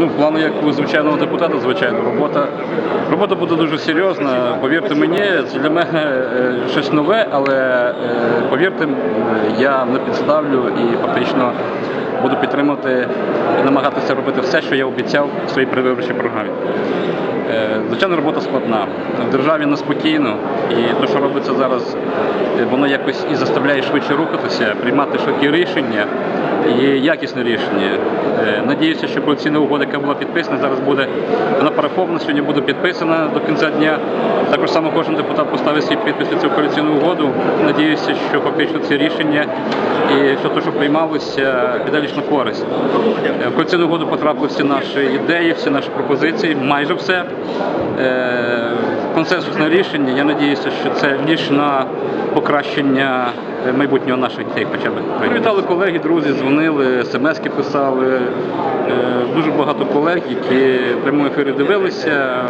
Ну, плану як у звичайного депутата, звичайно, робота. Робота буде дуже серйозна. Повірте мені, це для мене е, щось нове, але е, повірте, я не підставлю і фактично буду підтримувати і намагатися робити все, що я обіцяв в своїй передвиборчій програмі. Е, Звичайно, робота складна. В державі неспокійно, і те, що робиться зараз, воно якось і заставляє швидше рухатися, приймати швидкі рішення і якісне рішення. Е, Надіюся, що коаліційна угода, яка була підписана, зараз буде вона парафована, сьогодні буде підписана до кінця дня. Також само кожен депутат поставить свій підпис під цю коаліційну угоду. Надіюся, що фактично ці рішення і все те, що приймалося, піде лише на користь. Е, В коаліційну угоду потрапили всі наші ідеї, всі наші пропозиції, майже все. Е, Консенсусне рішення. Я надіюся, що це лише на покращення майбутнього наших дітей хоча б. Привітали колеги, друзі, дзвонили, смски писали. Е, Дуже багато колег, які в прямому ефірі дивилися.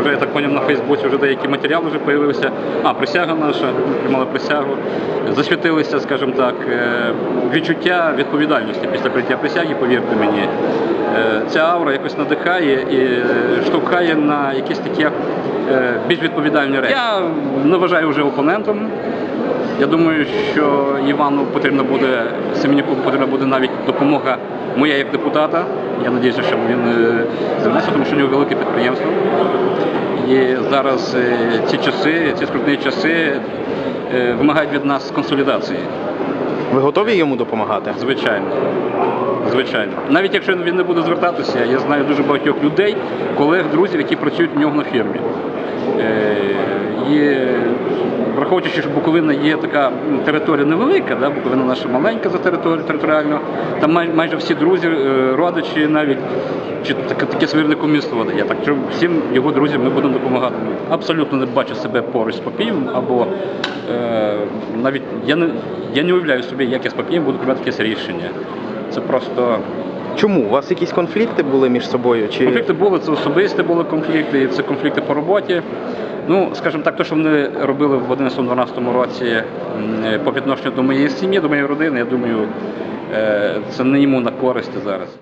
Вже я так поняв на Фейсбуці вже деякі матеріали вже з'явилися. А, присяга наша, приймали присягу. Засвітилися, скажімо так, е, відчуття відповідальності після прийняття присяги, повірте мені. Е, Ця аура якось надихає і штовхає на якісь такі більш відповідальні речі. Я не вважаю вже опонентом. Я думаю, що Івану потрібно буде, Семенюку потрібна буде навіть допомога моя як депутата. Я сподіваюся, що він е, звернеться, тому що у нього велике підприємство. І зараз е, ці часи, ці скрутні часи е, вимагають від нас консолідації. Ви готові йому допомагати? Звичайно. Звичайно. Навіть якщо він не буде звертатися, я знаю дуже багатьох людей, колег, друзів, які працюють у нього на фірмі. Е, І враховуючи, що Буковина є така територія невелика, да? Буковина наша маленька за територію територіально, там май- майже всі друзі, е, родичі навіть, чи таке, таке своєрне кумівство. Я так що всім його друзям ми будемо допомагати. Абсолютно не бачу себе поруч з Попієм, або е, навіть я не, я не уявляю собі, як я з Попієм буду приймати якесь рішення. Це просто Чому? У вас якісь конфлікти були між собою? Чи конфлікти були, це особисті були конфлікти, і це конфлікти по роботі. Ну, скажімо так, те, що вони робили в 11-12 році м, по відношенню до моєї сім'ї, до моєї родини, я думаю, е, це не йому на користь зараз.